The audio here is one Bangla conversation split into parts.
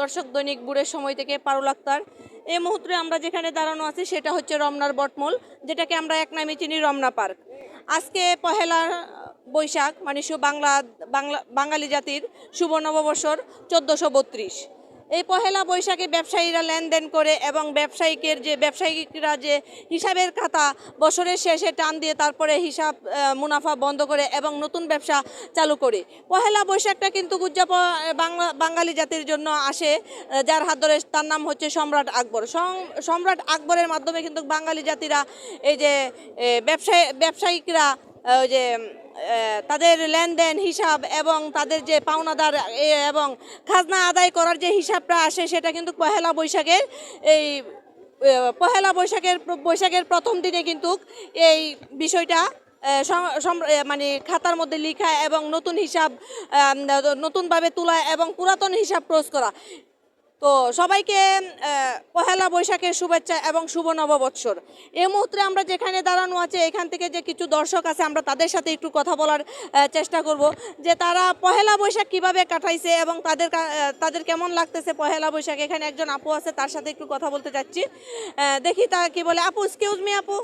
দর্শক দৈনিক বুড়ের সময় থেকে পারুল আক্তার। এই মুহূর্তে আমরা যেখানে দাঁড়ানো আছি, সেটা হচ্ছে রমনার বটমল, যেটাকে আমরা এক নামে চিনি রমনা পার্ক। আজকে পহেলা বৈশাখ মানে বাংলা, বাঙালি জাতির শুভ নববর্ষর চোদ্দোশো বত্রিশ। এই পহেলা বৈশাখে ব্যবসায়ীরা লেনদেন করে এবং ব্যবসায়িকের যে ব্যবসায়িকরা যে হিসাবের খাতা বছরের শেষে টান দিয়ে তারপরে হিসাব মুনাফা বন্ধ করে এবং নতুন ব্যবসা চালু করে। পহেলা বৈশাখটা কিন্তু উদযাপন, বাংলা, বাঙালি জাতির জন্য আসে যার হাত ধরে তার নাম হচ্ছে সম্রাট আকবর। সম- সম্রাট আকবরের মাধ্যমে কিন্তু বাঙালি জাতিরা এই যে ব্যবসায়ী, ব্যবসায়িকরা ওই যে তাদের লেনদেন হিসাব এবং তাদের যে পাওনাদার এবং খাজনা আদায় করার যে হিসাবটা আসে সেটা কিন্তু পহেলা বৈশাখের এই পহেলা বৈশাখের বৈশাখের প্রথম দিনে কিন্তু এই বিষয়টা মানে খাতার মধ্যে লিখা এবং নতুন হিসাব নতুনভাবে তোলা এবং পুরাতন হিসাব ক্রস করা। তো সবাইকে পহেলা বৈশাখের শুভেচ্ছা এবং শুভ নববৎসর। এই মুহূর্তে আমরা যেখানে দাঁড়ানো আছে এখান থেকে যে কিছু দর্শক আছে আমরা তাদের সাথে একটু কথা বলার চেষ্টা করব যে তারা পহেলা বৈশাখ কীভাবে কাটাইছে এবং তাদের তাদের কেমন লাগতেছে পহেলা বৈশাখ? এখানে একজন আপু আছে তার সাথে একটু কথা বলতে চাচ্ছি দেখি তা কি বলে। আপু এক্সকিউজ মি আপু।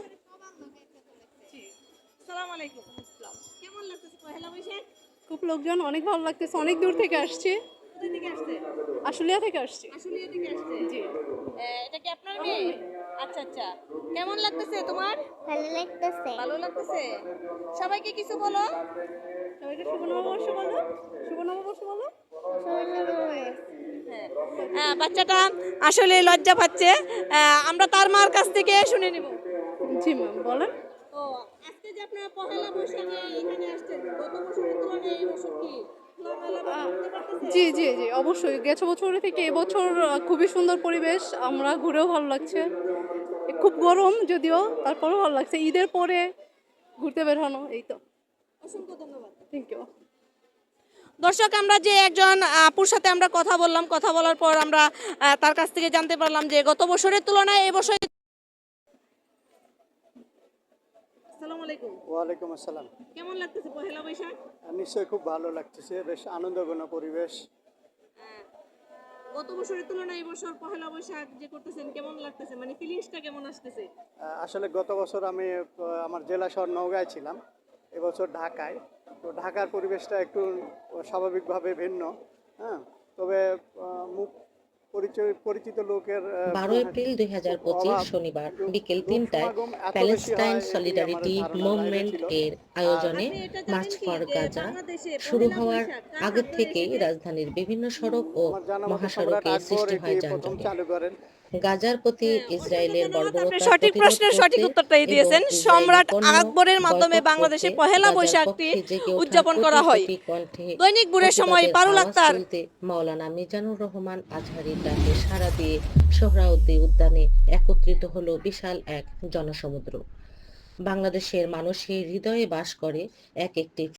সালাম আলাইকুম। কেমন লাগতেছে পহেলা বৈশাখ? খুব লোকজন অনেক ভালো লাগতেছে অনেক দূর থেকে আসছি। থেকে আসছে? আশুলিয়া থেকে আসছি। আশুলিয়া থেকে আসছে? জি। এটা কি আপনার মেয়ে? আচ্ছা আচ্ছা। কেমন লাগতেছে তোমার? ভালো লাগতেছে। ভালো লাগতেছে? সবাইকে কিছু বলো। সবাইকে শুভ নববর্ষ বলো। শুভ নববর্ষ বলো হ্যাঁ। বাচ্চাটা আসলে লজ্জা পাচ্ছে। আমরা তার মার কাছ থেকে শুনে নিব। জি ম্যাম বলেন। তো আজকে যে আপনারা পহেলা বৈশাখে এখানে আসছেন গত জি জি জি অবশ্যই। গেছ বছরের থেকে এবছর খুবই সুন্দর পরিবেশ। আমরা ঘুরেও ভালো লাগছে। খুব গরম যদিও তারপরেও ভালো লাগছে। ঈদের পরে ঘুরতে বের হনো এই তো। অসংখ্য ধন্যবাদ। থ্যাংক ইউ দর্শক আমরা যে একজন আপুর সাথে আমরা কথা বললাম কথা বলার পর আমরা তার কাছ থেকে জানতে পারলাম যে গত বছরের তুলনায় এবছর আসসালামু আলাইকুম। ওয়ালাইকুম আসসালাম। কেমন লাগতেছে পহেলা বৈশাখ? নিশ্চয়ই খুব ভালো লাগতেছে বেশ আনন্দঘন পরিবেশ। গত বছরের তুলনায় এবছর পহেলা বৈশাখ যে করতেছেন কেমন লাগতেছে? মানে ফিলিংসটা কেমন আসতেছে? আসলে গত বছর আমি আমার জেলা শহর নওগাঁয় ছিলাম এবছর ঢাকায়। তো ঢাকার পরিবেশটা একটু স্বাভাবিকভাবে ভিন্ন হ্যাঁ? তবে মুখ পরিচিত লোকের বারো এপ্রিল দুই হাজার পঁচিশ শনিবার বিকেল তিনটায় প্যালেস্টাইন সলিডারিটি মুভমেন্ট এর আয়োজনে মার্চ ফর গাজা শুরু হওয়ার আগে থেকেই রাজধানীর বিভিন্ন সড়ক ও মহাসড়কে সৃষ্টি হয় এটি গাজার প্রতি হ্যাঁ, ইসরায়েলের বর্বরতা সঠিক প্রশ্নের সঠিক উত্তরটাই দিয়েছেন। সম্রাট আকবরের মাধ্যমে বাংলাদেশে পহেলা বৈশাখটি উদযাপন করা হয়। দৈনিক বুড়ের সময় পারুল আক্তার। মাওলানা মিজানুর রহমান আজহারির ডাকে সাড়া দিয়ে সোহরাউদ্দি উদ্যানে একত্রিত হলো বিশাল এক জনসমুদ্র। বাংলাদেশের মানুষের হৃদয়ে বাস করে এক একটি